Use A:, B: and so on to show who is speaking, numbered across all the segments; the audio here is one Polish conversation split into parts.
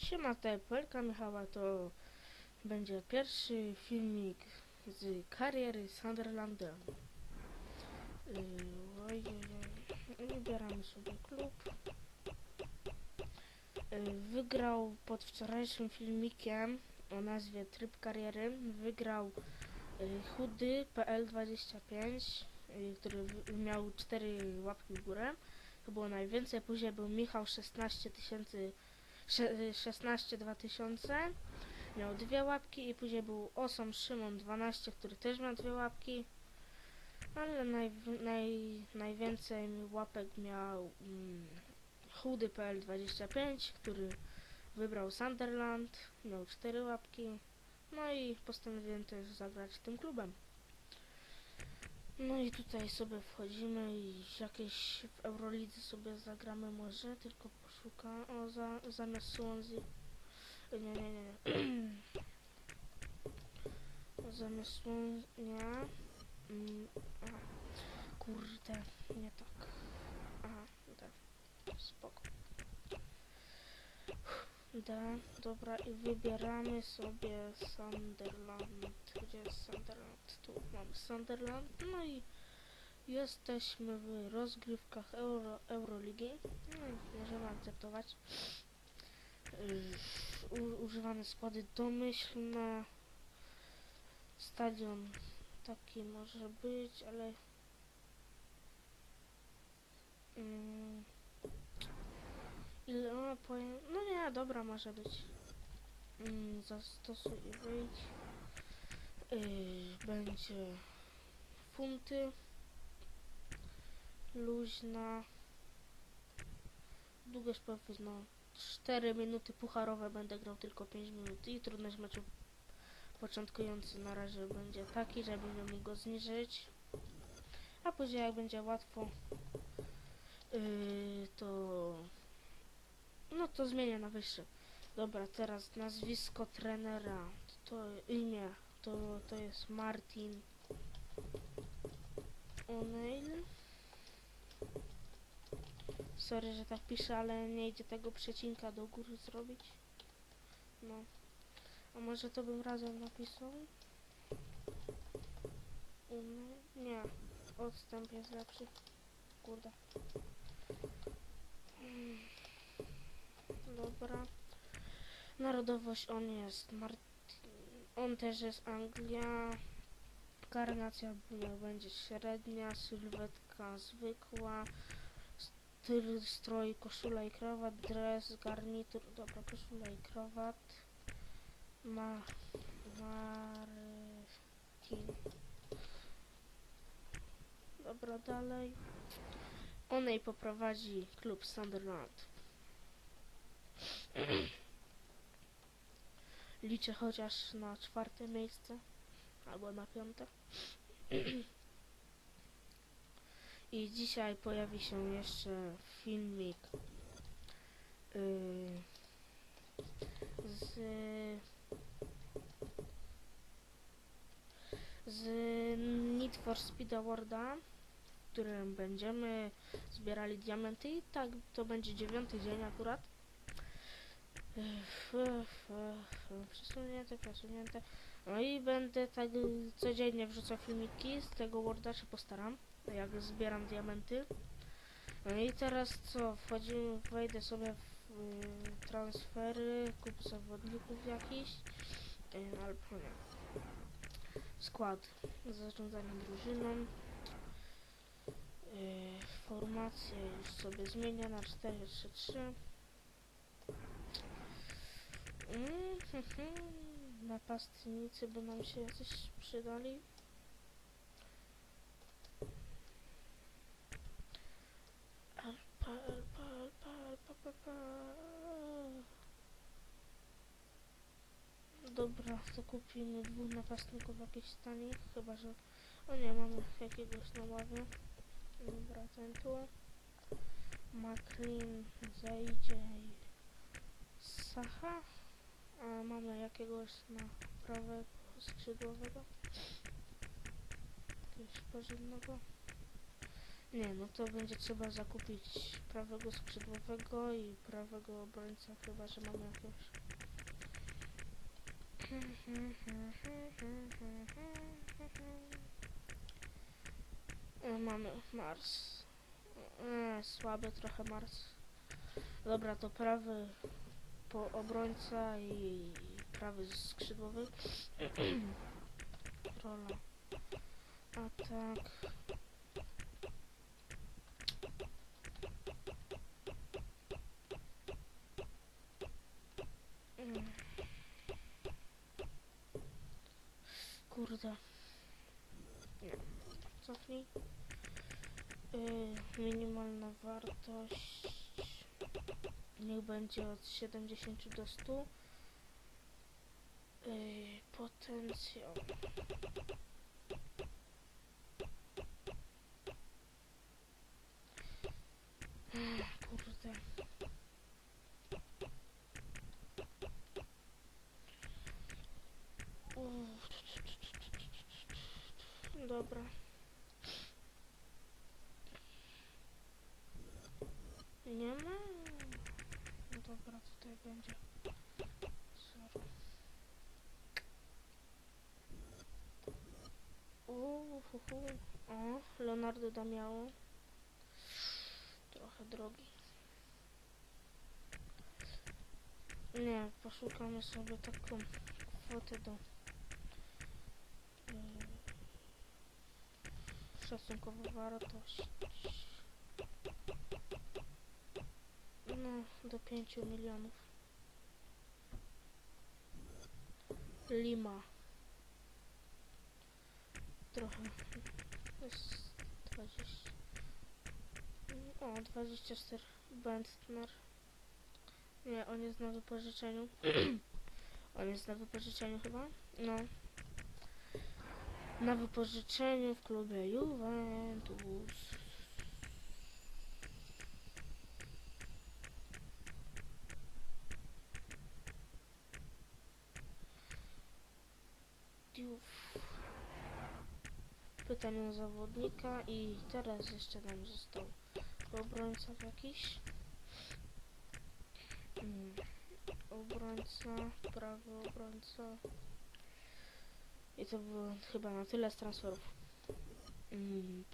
A: Siema, tutaj Michała, to będzie pierwszy filmik z kariery Sunderlanda. Yy. Wybieramy sobie klub. Yy, wygrał pod wczorajszym filmikiem o nazwie Tryb Kariery. Wygrał yy, chudy PL25, yy, który miał 4 łapki w górę. To było najwięcej. Później był Michał 16 tysięcy sze- 16 2000 miał dwie łapki i później był Osom Szymon 12, który też miał dwie łapki. Ale naj, naj, najwięcej łapek miał mm, chudy PL25, który wybrał Sunderland, miał cztery łapki. No i postanowiłem też zagrać tym klubem. No i tutaj sobie wchodzimy i jakieś w Eurolidze sobie zagramy może, tylko poszukam, o za, zamiast Swansea, nie, nie, nie, nie, zamiast Swansea, nie, mm, aha, kurde, nie tak, aha, D, spoko. D, dobra i wybieramy sobie Sunderland, gdzie jest Sunderland, tu mamy Sunderland, no i Jesteśmy w rozgrywkach Euro, Euroligi. No, możemy akceptować. U, używane składy domyślne. Stadion taki może być, ale... Mm, ile powiem, no nie, dobra, może być. Mm, zastosuj i wyjdź. Yy, będzie funty luźna. Długość powiedzmy no 4 minuty pucharowe będę grał tylko 5 minut i trudność meczu początkujący na razie będzie taki, że będę mógł go zniżyć. A później jak będzie łatwo yy, to no to zmienię na wyższy. Dobra, teraz nazwisko trenera. To imię to, to jest Martin O'Neill. Sorry, że tak piszę, ale nie idzie tego przecinka do góry zrobić. No. A może to bym razem napisał? Nie. Odstęp jest lepszy. Kurde. Mm. Dobra. Narodowość on jest. On też jest Anglia. Karnacja będzie średnia, sylwetka zwykła, styl, strój, koszula i krawat, dres, garnitur, dobra, koszula i krawat, ma, Martin. Dobra, dalej. Onej poprowadzi klub Sunderland. Liczę chociaż na czwarte miejsce albo na piąte. I dzisiaj pojawi się jeszcze filmik yy, z z Need for Speed Awarda, w którym będziemy zbierali diamenty i tak to będzie dziewiąty dzień akurat. Przesunięte, przesunięte. No i będę tak codziennie wrzucał filmiki z tego Worda, się postaram, jak zbieram diamenty. No i teraz co, wchodzimy, wejdę sobie w y, transfery, kupię zawodników jakiś, y, albo nie. Skład zarządzania drużyną. Y, formację już sobie zmienię na 4-3-3. Mm. Napastnicy by nam się jacyś przydali. Dobra, to kupimy dwóch napastników jakichś tanich, chyba że... O nie, mamy jakiegoś na ławie. Dobra, ten tu. McLean zejdzie i... Sacha. A mamy jakiegoś na prawego skrzydłowego. Jakiegoś porządnego. Nie, no to będzie trzeba zakupić prawego skrzydłowego i prawego obrońca, chyba że mamy jakiegoś. E, Mamy Mars. E, słaby trochę Mars. Dobra, to prawy po obrońca i prawy skrzydłowy. Rola. Atak. Kurde. Nie. Cofnij. Yy, minimalna wartość. Niech będzie od 70 do 100. Yy, potencjał. Ech, Kurde. Uff. Dobra. Nie ma? No dobra, tutaj będzie. Zero. Uuu, hu, hu. O, Leonardo Damiało. Trochę drogi. Nie, poszukamy sobie taką kwotę do yy, szacunkowa wartość. No, do 5 milionów. Lima. Trochę. Jest 20. O, 24. Bentner. Nie, on jest na wypożyczeniu. on jest na wypożyczeniu chyba? No. Na wypożyczeniu w klubie Juventus. Pytanie o zawodnika i teraz jeszcze nam został obrońca jakiś. Mm. Obrońca, prawy obrońca. I to było chyba na tyle z transferów. Mm.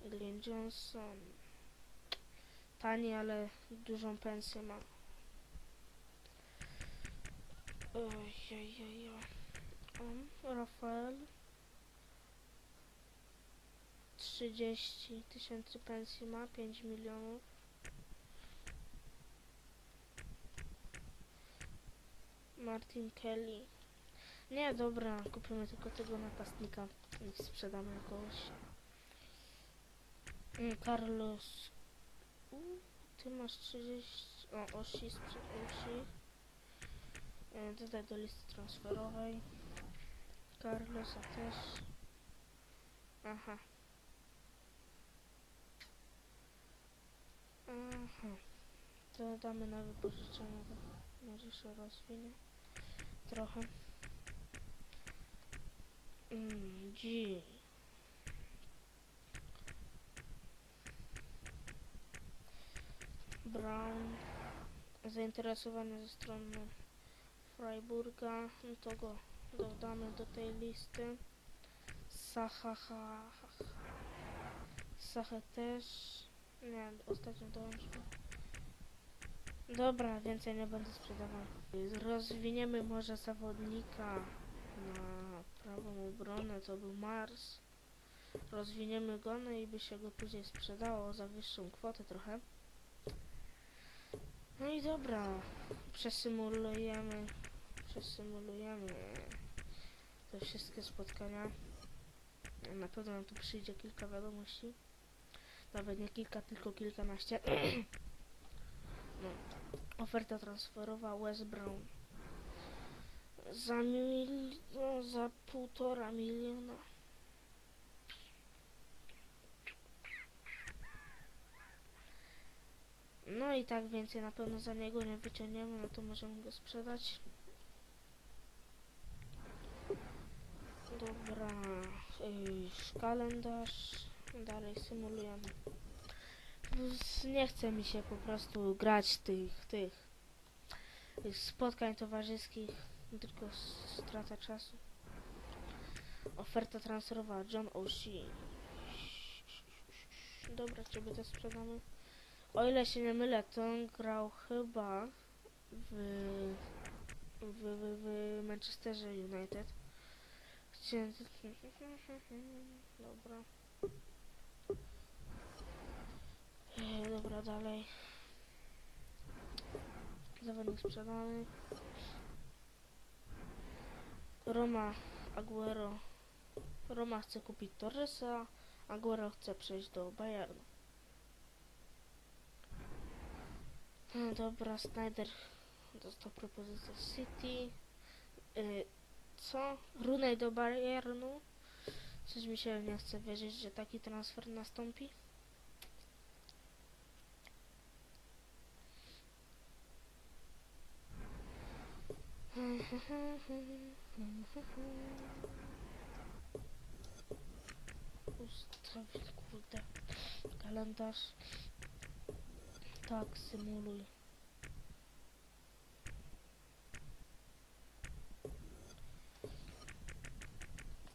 A: Glenn Johnson. Tani, ale dużą pensję ma. Ojej, um, Rafael 30 tysięcy pensji ma, 5 milionów. Martin Kelly. Nie, dobra, kupimy tylko tego napastnika i sprzedamy jakoś. Mm, Carlos. U, ty masz 30. O, Osi Osi. E, Dodaj do listy transferowej. Carlosa też. Aha. Aha. To damy na wypożyczenie, może się rozwinie. Trochę. Mm, G. Brown. Zainteresowanie ze strony Freiburga, no to go dodamy do tej listy. Sahaha. Sachę też. Nie, ostatnio dołączmy. Dobra, więcej nie będę sprzedawał. Rozwiniemy może zawodnika na prawą obronę, to był Mars. Rozwiniemy go, no i by się go później sprzedało za wyższą kwotę trochę. No i dobra, przesymulujemy, przesymulujemy te wszystkie spotkania. Na pewno nam tu przyjdzie kilka wiadomości. Nawet nie kilka, tylko kilkanaście. no. Oferta transferowa West Brown. Za mil... No, za półtora miliona. No i tak więcej na pewno za niego nie wyciągniemy, no to możemy go sprzedać. Dobra, yy, kalendarz. Dalej symulujemy. Z- Nie chce mi się po prostu grać tych, tych, spotkań towarzyskich, tylko strata czasu. Oferta transferowa John O'Shea. Dobra, ciebie też sprzedamy. O ile się nie mylę, to on grał chyba w, w, w, w Manchesterze United. Dobra. E, dobra, dalej. Zawodnik sprzedany. Roma, Aguero. Roma chce kupić Torresa, Aguero chce przejść do Bayernu. No dobra, Snyder dostał propozycję City. Y, co? Runej do Bayernu? Coś mi się nie chce wierzyć, że taki transfer nastąpi. Ustawić kurde kalendarz. Tak, symuluj.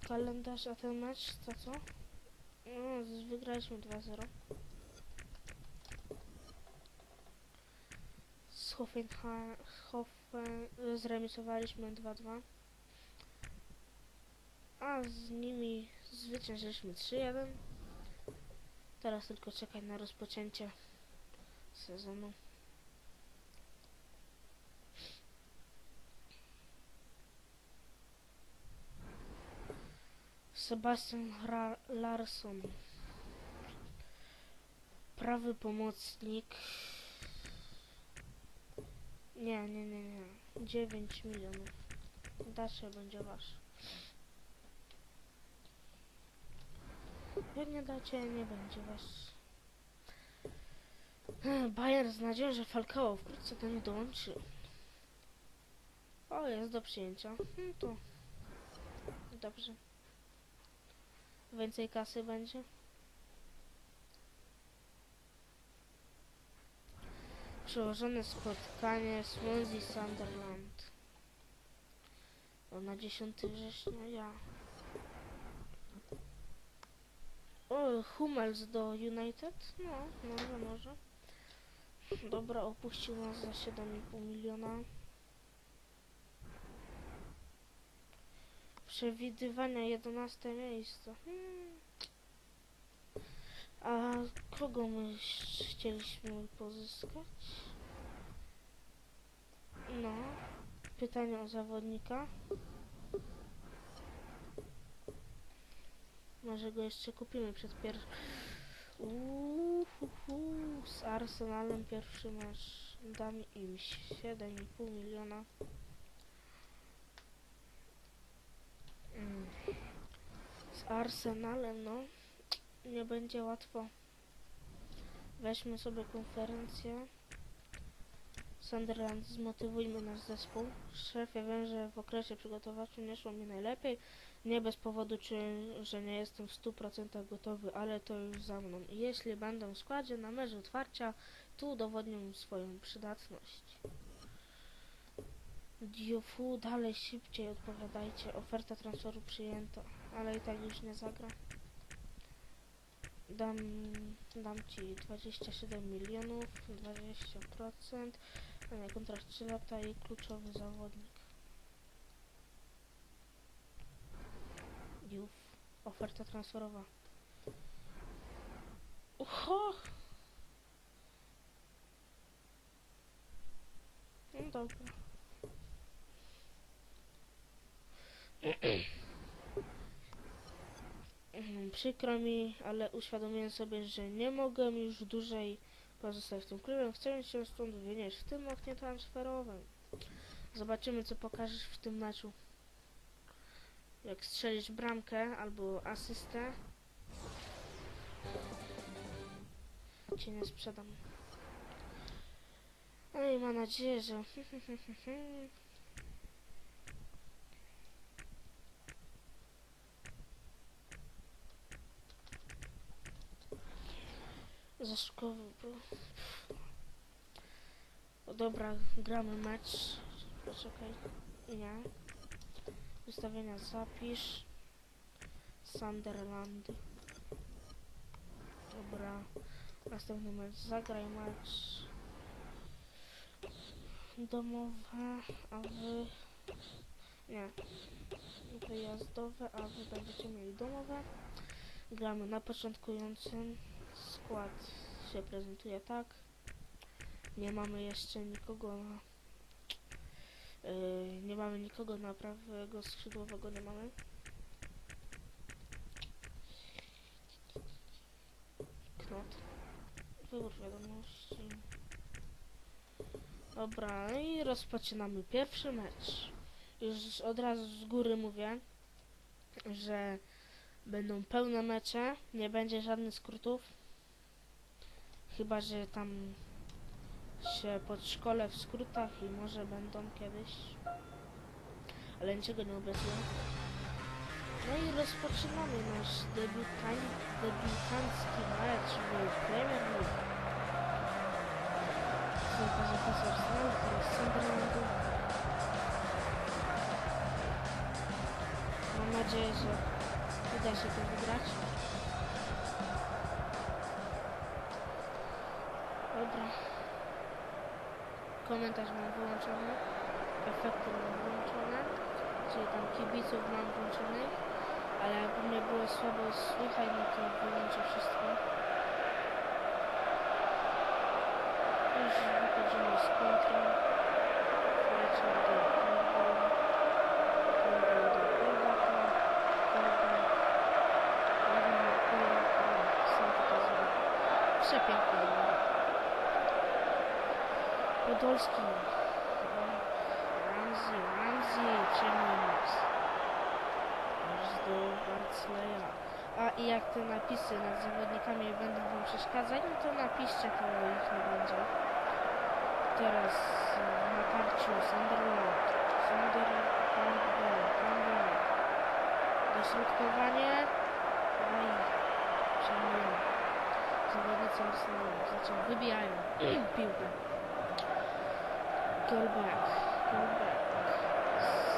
A: Kalendarz, a ten mecz to co? No, wygraliśmy 2-0. Z Hoffenheim, Hoffen, zremisowaliśmy 2-2. A z nimi zwyciężyliśmy 3-1. Teraz tylko czekać na rozpoczęcie sezonu. Sebastian Ra Larsson. Prawy pomocnik. Nie, nie, nie, nie. 9 milionów. Dacie będzie wasz. Jak nie dacie, nie będzie wasz. Ech, Bayern z nadzieją, że Falcao wkrótce do nich dołączy. O, jest do przyjęcia. No to dobrze. Więcej kasy będzie. Przełożone spotkanie Swansea Sunderland. O, na 10 września ja. O, Hummels do United? No, może, może. Dobra, opuścił nas za 7,5 miliona. Przewidywania 11 miejsce. Hmm. A kogo my chcieliśmy pozyskać? No, pytanie o zawodnika. Może go jeszcze kupimy przed pierwszym. Z Arsenalem pierwszy mecz. Dam im 7,5 miliona. Mm. Z Arsenalem, no. Nie będzie łatwo. Weźmy sobie konferencję. Sunderland, zmotywujmy nasz zespół. Szefie, wiem, że w okresie przygotowawczym nie szło mi najlepiej. Nie bez powodu czuję, że nie jestem w 100% gotowy, ale to już za mną. Jeśli będę w składzie na mecz otwarcia, tu udowodnię swoją przydatność. Diofu, dalej szybciej odpowiadajcie. Oferta transferu przyjęta, ale i tak już nie zagra. Dam, dam ci 27 milionów, 20%, a nie, kontrakt 3 lata i kluczowy zawodnik. Juf, oferta transferowa. Ucho! No dobra. Mhm, Przykro mi, ale uświadomiłem sobie, że nie mogę już dłużej pozostać w tym klubie. Chcę się stąd wynieść w tym oknie transferowym. Zobaczymy, co pokażesz w tym meczu. Jak strzelisz bramkę albo asystę, cię nie sprzedam. No i mam nadzieję, że za szkoły. Bo... O, dobra, gramy mecz. Poczekaj. Nie. Ustawienia zapisz. Sunderland. Dobra. Następny mecz. Zagraj mecz. Domowe, a wy... Nie. Wyjazdowe, a wy będziecie mieli domowe. Gramy na początkującym. Skład się prezentuje tak. Nie mamy jeszcze nikogo na... Yy, nie mamy nikogo na prawego skrzydłowego, nie mamy. Knot. Wybór wiadomości. Dobra, i rozpoczynamy pierwszy mecz. Już od razu z góry mówię, że będą pełne mecze, nie będzie żadnych skrótów. Chyba, że tam się podszkolę w skrótach i może będą kiedyś. Ale niczego nie obiecuję. No i rozpoczynamy nasz debiutan debiutancki mecz w Premier League. Są zapasy Arsenalu, teraz Sunderlandu. Mam nadzieję, że uda się to wygrać. Komentarz mam wyłączony. Efekty mam wyłączone. Czyli tam kibiców mam włączonych. Ale jakby mnie było słabo słychać, no to wyłączę wszystko. Już wychodzimy z kontra. Fletcher do Campbell. Campbell do Kolbaka. Kolbak. Ładnie Kolbak. Sam to zrobił. Przepięknie. Podolski. Ramsey, Ramsey, Ciemniak. Aż do Barcleya. A i jak te napisy nad zawodnikami będą wam przeszkadzać, no to napiszcie, to ich nie będzie. Teraz e, na karciu Sunderland. Sunderland, Campbell. Dośrodkowanie. Oj, przejmują. Zawodnicy Arsenalu zaczą wybijają piłkę. Goalback, goalback.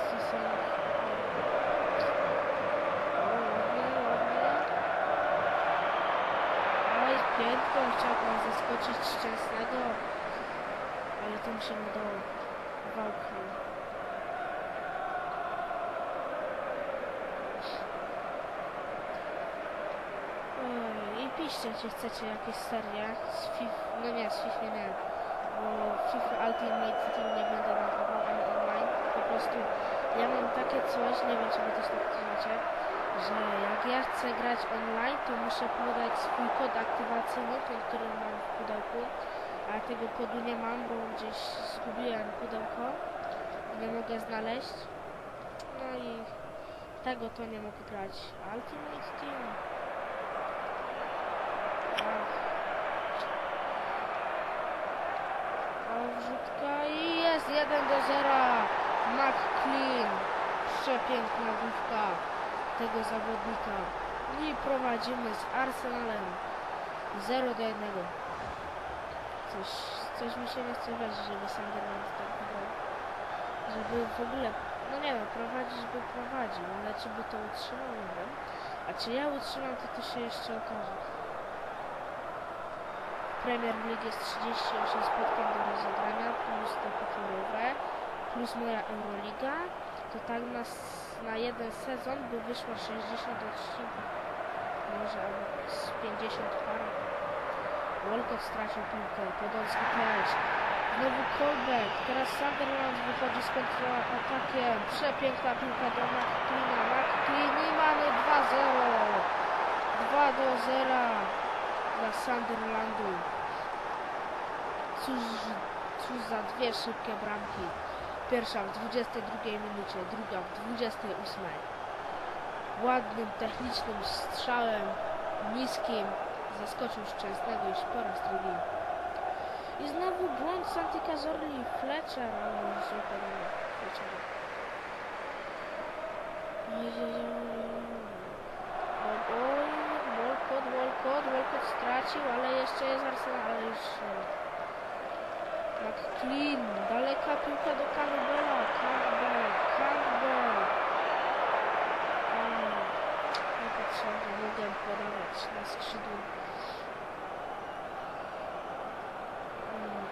A: Sisson. O, ładnie, ładnie. Oj, piękno, chciał pan zaskoczyć Szczęsnego, ale tam się mu dało. Wałknął. Oj, I piszcie, czy chcecie jakieś serie z FIFA, no nie, z FIFA nie, FIFA Ultimate Team nie będę nagrywał online, po prostu ja mam takie coś, nie wiem czy wy też tak znacie, że jak ja chcę grać online, to muszę podać swój kod aktywacyjny, ten, który mam w pudełku, a tego kodu nie mam, bo gdzieś zgubiłem pudełko, nie mogę znaleźć, no i tego to nie mogę grać. Ultimate Team. Ach. O, wrzutka i jest 1 do 0. McClean. Przepiękna główka tego zawodnika. I prowadzimy z Arsenalem 0 do 1. Coś, coś mi się nie chce wierzyć, żeby Sunderland tak wygrał. Żeby w ogóle, no nie no, prowadzić by prowadził, ale czy by to utrzymał, nie wiem. A czy ja utrzymam, to to się jeszcze okaże. Premier League jest 38 spotkań do rozegrania, plus te pokojowe, plus moja Euroliga, to tak na, s- na jeden sezon by wyszło 60 odcinków. Może z 50 parę. Walcott stracił piłkę, Podolski też. Znowu Colbeck, teraz Sunderland wychodzi z kontratakiem. Przepiękna piłka do McCleana. McClean i mamy 2-0. 2 do 0 dla Sunderlandu. Cóż, cóż za dwie szybkie bramki. Pierwsza w 22 minucie, druga w 28. Ładnym, technicznym strzałem, niskim, zaskoczył Szczęsnego już po raz drugi. I znowu błąd Santi Cazorli i Fletcher, ale już oj, Walcott, Walcott, Walcott stracił, ale jeszcze jest Arsenal, ale już... e, McLean, daleka piłka do Campbella, Campbell, Campbell. Mm, Niepotrzebnie, mogę podawać na skrzydło. Mm,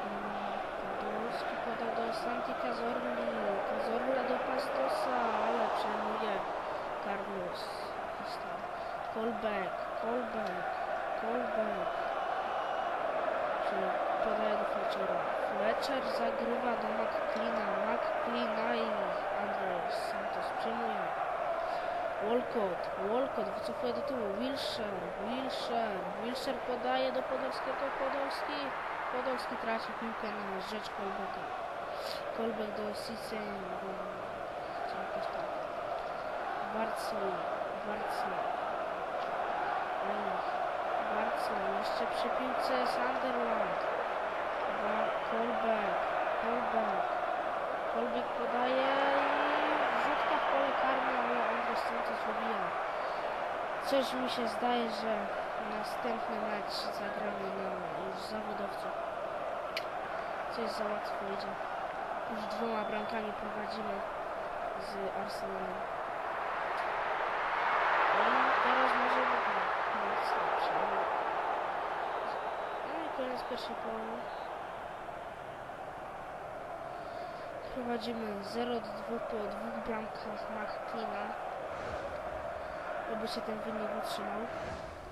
A: Podolski podał do Santi Cazorli, Cazorla do Pastosa, ale przejmuje Carlos. Jakiś tam. Kolbeck, Kolbeck, Kolbeck. Czy podaje do Fletchera. Fletcher zagrywa do McCleana, McCleana i Andres Santos przyjmuje. Walcott, Walcott wycofuje do tyłu, Wilshire, Wilshire, Wilshire podaje do Podolskiego, Podolski, Podolski traci piłkę na rzecz Kolbeka. Kolbek do tak. Barclay, Barclay. Ej, Barclay, jeszcze przy piłce Sunderland. Ba- Kolbek, Kolbek. Kolbek podaje i wrzutka w pole karne, ale Andres Santos wybija. Coś mi się zdaje, że następny mecz zagramy na już zawodowców. Coś za łatwo idzie. Już dwoma bramkami prowadzimy z Arsenalem. No i teraz może być lepsze. Koniec pierwszej połowy. Prowadzimy 0 do 2 po dwóch bramkach McCleana. Oby się ten wynik utrzymał,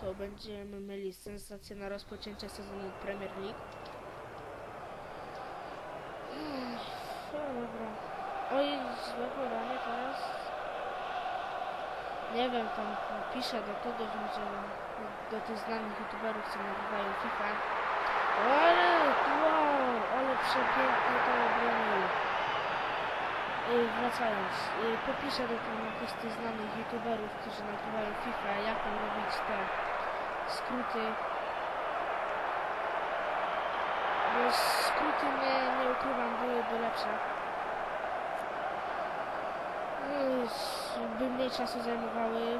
A: to będziemy mieli sensację na rozpoczęcie sezonu Premier League. No dobra. Oj, złe podanie teraz. Nie wiem, tam piszę do kogoś, może do tych znanych youtuberów, co nagrywają FIFA. Ale, wow, ale przepięknie to obronił. Y, Wracając, y, popiszę do tam jakichś tych znanych youtuberów, którzy nagrywają FIFA, jak tam robić te skróty. Bo skróty nie, nie ukrywam, byłyby lepsze. Y, s- By mniej czasu zajmowały, y,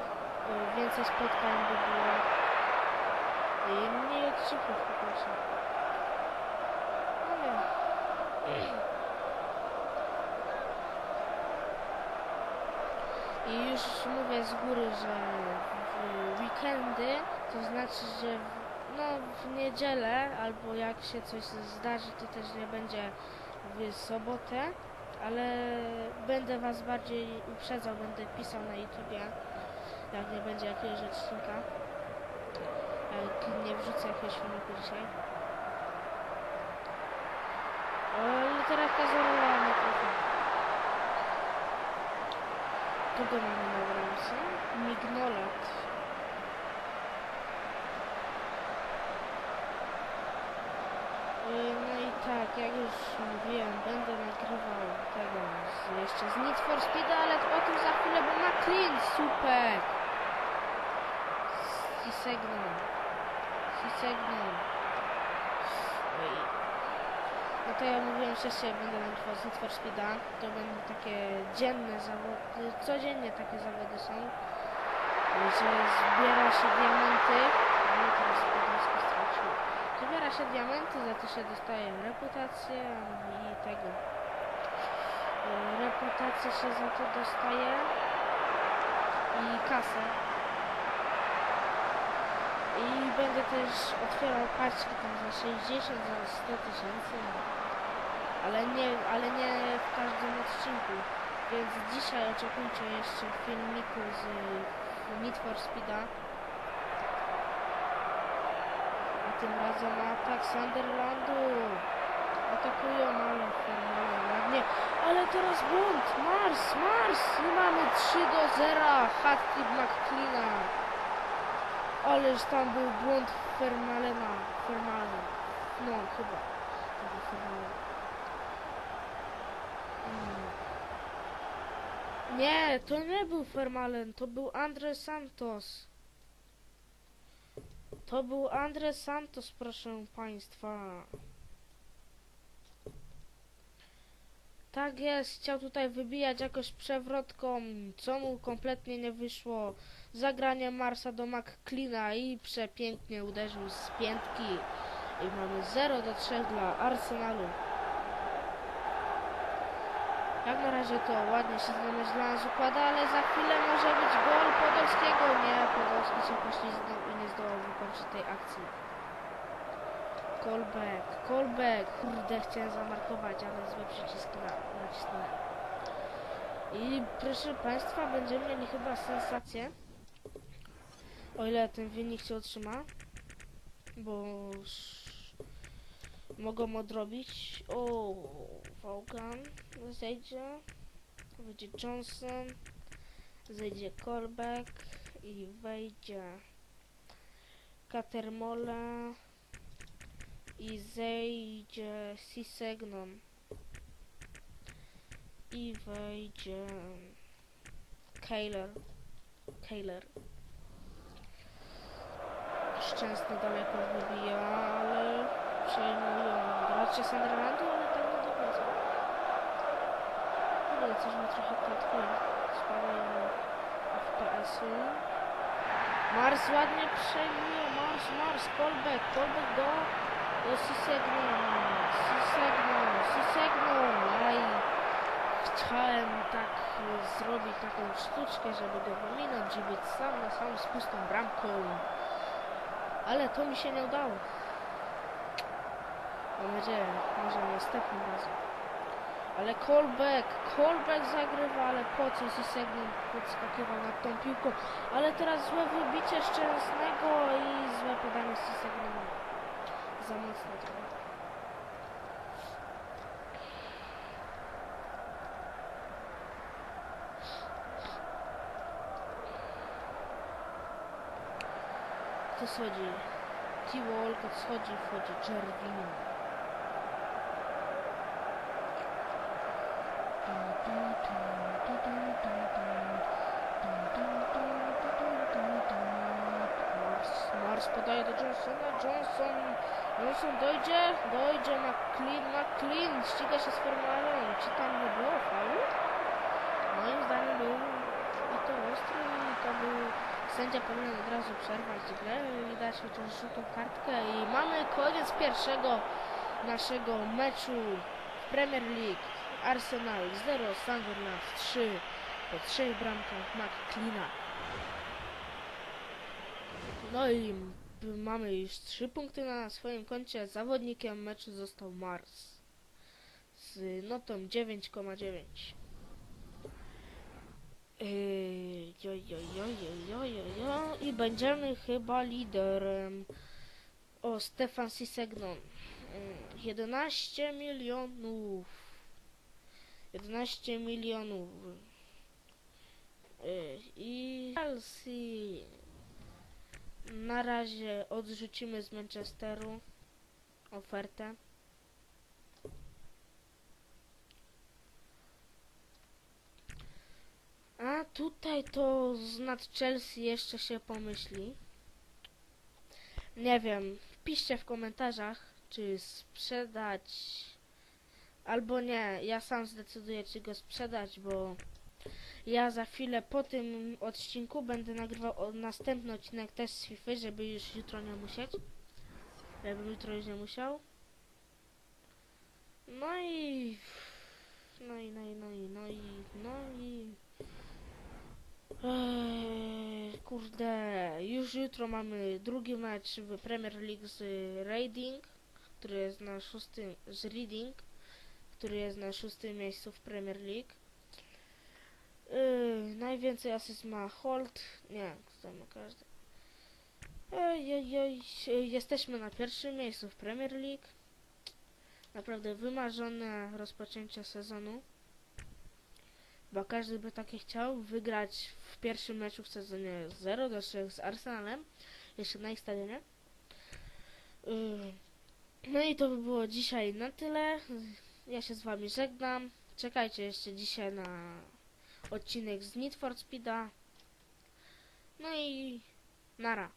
A: więcej spotkań by było. I mniej odcinków po prostu. I już mówię z góry, że w weekendy, to znaczy, że w, no, w niedzielę, albo jak się coś zdarzy, to też nie będzie w sobotę, ale będę Was bardziej uprzedzał, będę pisał na YouTubie, jak nie będzie jakiegoś odcinka. Jak nie wrzucę jakiegoś filmiku dzisiaj. Literaka zorolana trochę. Kogo mamy na bramce? Mignolat. Y, No i tak, jak już mówiłem, będę nagrywał tego jeszcze z Need for Speed, ale o tym za chwilę, bo McLean, super! Sisegnan. Sisegnan. Oj. No to ja mówiłem wcześniej, jak będę nagrywał z Need Speeda, to będą takie dzienne zawody, codziennie takie zawody są, że zbiera się diamenty, no teraz Podolski stracił, zbiera się diamenty, za to się dostaje reputację i tego, e, reputację się za to dostaje i kasę. I będę też otwierał paczki tam za 60, za 100 tysięcy. Ale nie, ale nie w każdym odcinku. Więc dzisiaj oczekujcie jeszcze filmiku z Need for Speeda. A tym razem atak Sunderlandu. Atakują, ale formalnie ładnie. Ale teraz błąd! Mars! Mars! I mamy 3 do 0. Hat-trick McCleana. Ależ tam był błąd Fermalena. Fermalen. No, chyba. Mm. Nie, to nie był Fermalen, to był Andre Santos. To był Andre Santos, proszę państwa. Tak jest, chciał tutaj wybijać jakoś przewrotką, co mu kompletnie nie wyszło. Zagranie Marsa do McCleana i przepięknie uderzył z piętki. I mamy 0 do 3 dla Arsenalu. Jak na razie to ładnie się nas układa, ale za chwilę może być gol Podolskiego. Nie, Podolski się poślizgnął i nie zdołał wykończyć tej akcji. Callback, callback. Kurde, chciałem zamarkować, ale złe przyciski na, nacisnąłem. I proszę Państwa, będziemy mieli chyba sensację. O ile ten wynik się utrzyma. Bo mogą odrobić. O, Vaughan zejdzie. Wyjdzie Johnson. Zejdzie Callback. I wejdzie Catermole. I zejdzie Sisegnon. I wejdzie Kayler. Kayler. Szczęsny daleko wybija, ale przejmują gracze Sunderlandu, ale tak nie do końca. Ale coś mi trochę klatkują. Spadają FPS-y. Mars ładnie przejmuje, Mars, Mars, callback, callback do, do Sisegno, Sisegno, Sisegno, aj. Chciałem tak zrobić taką sztuczkę, żeby go wyminąć i być sam na sam z pustą bramką. Ale to mi się nie udało. Mam nadzieję, może następnym razem. Ale callback, callback zagrywa, ale po co Sisegno podskakiwał nad tą piłką. Ale teraz złe wybicie Szczęsnego i złe podanie Sisegno. Za mocno trochę. Kto schodzi? T-Walk schodzi, wchodzi Jervin. Mars, Mars podaje do Johnsona, Johnson, Johnson dojdzie, dojdzie McLean, McLean ściga się z Formalą, czy tam nie było faulu? Moim zdaniem był i to ostry i to był sędzia powinien od razu przerwać grę i dać chociaż żółtą kartkę i mamy koniec pierwszego naszego meczu w Premier League. Arsenal 0, Sunderland 3 po trzech bramkach McCleana. No i mamy już 3 punkty na swoim koncie. Zawodnikiem meczu został Mars z notą 9,9. Yy, jo, jo, jo, jo, jo, jo. I będziemy chyba liderem. O, Stefan Sisegnon. Yy, 11 milionów. 11 milionów. Yy, I Chelsea. Na razie odrzucimy z Manchesteru ofertę. A tutaj to nad Chelsea jeszcze się pomyśli. Nie wiem, wpiszcie w komentarzach, czy sprzedać albo nie. Ja sam zdecyduję, czy go sprzedać, bo ja za chwilę po tym odcinku będę nagrywał następny odcinek też z FIFA, żeby już jutro nie musieć. Żebym jutro już nie musiał. No i... No i, no i, no i, no i, no i... Eee, kurde, już jutro mamy drugi mecz w Premier League z Reading, który jest na szóstym, z Reading, który jest na szóstym miejscu w Premier League. Eee, najwięcej asyst ma Holt, nie, tutaj ma każdy. Ej, ej, ej, jesteśmy na pierwszym miejscu w Premier League. Naprawdę wymarzone rozpoczęcie sezonu. Bo każdy by takie chciał wygrać w pierwszym meczu w sezonie 0 do 3 z Arsenalem, jeszcze na ich stadionie. Yy, No i to by było dzisiaj na tyle. Ja się z wami żegnam. Czekajcie jeszcze dzisiaj na odcinek z Need for Speeda. No i nara.